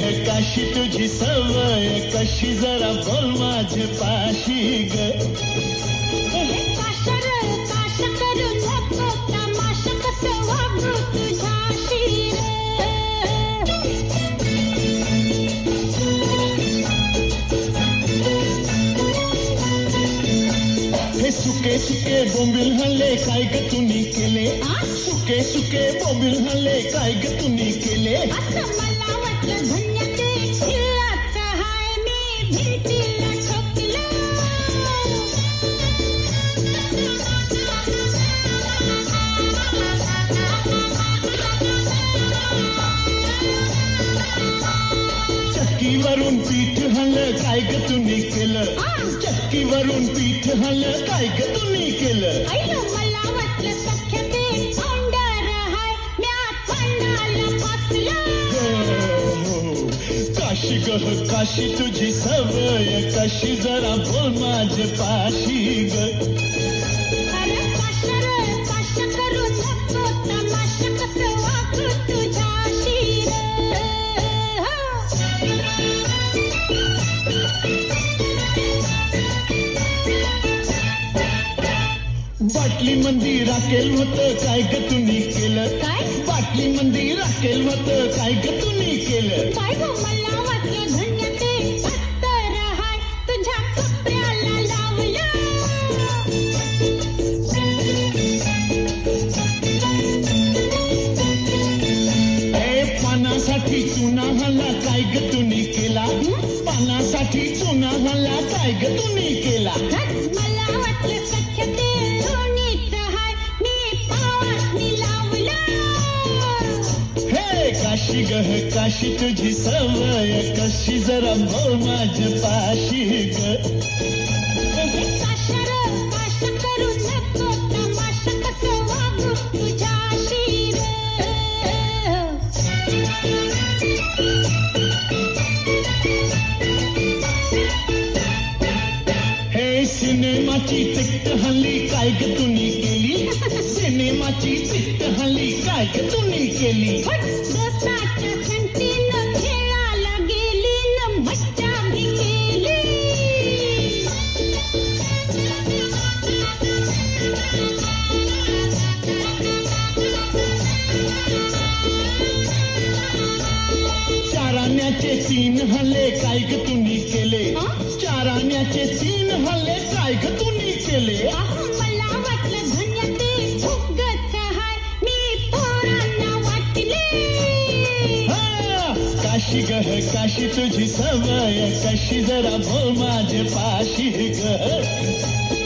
काशी तुझी सवय? कशी जरा बोल माझे पाशी ग. सुके सुके बोंबिल हल्ले काय ग तुम्ही केले? सुके सुके बोंबिल हल्ले काय ग तुम्ही केले? चक्कीवरून पीठ हल्लं काय ग तुम्ही केलं? चक्कीवरून पीठ हल्लं काय ग तुम्ही केलं? अय्यो मला वाटलं सख्य ते तोंडार हाय. म्या तोंडाला फासलं काशी गह काशी तुझी सवय कशी जरा बोल माझे पाशी ग. बाटली मंदी राखेल होतं काय ग तुम्ही केलं? काय? बाटली मंदी राखेल होतं काय ग तुम्ही केलं? काय गं मला वाटलं धन्य ते अत्तर हाय तुझ्या कपड्याला लावलं. ए पानासाठी चुना हल्ला काय ग तुम्ही केला? पानासाठी चुना हल्ला काय ग तुम्ही केला? मला वाटलं सख्य ते लोणीत हाय. मी पावासनी लावलं हे काशी गह काशी तुझी सवय कशी जरा बोल माझ पाशी ग. सिनेमाची तिकट हल्ली काय ग तुम्ही केली? सिनेमाची तिकट हल्ली काय ग तुम्ही केली? चाराण्याचे तीन हल्ले काय ग तुम्ही केले? चाराण्याचे तीन हल्ले काय ग तुम्ही केले? अहो, मला वाटलं धन्य ते फुगत हाय. मी पोरांना वाटले. हा, काशी गह काशी तुझी सवय कशी जरा बोल माझे पाशी ग.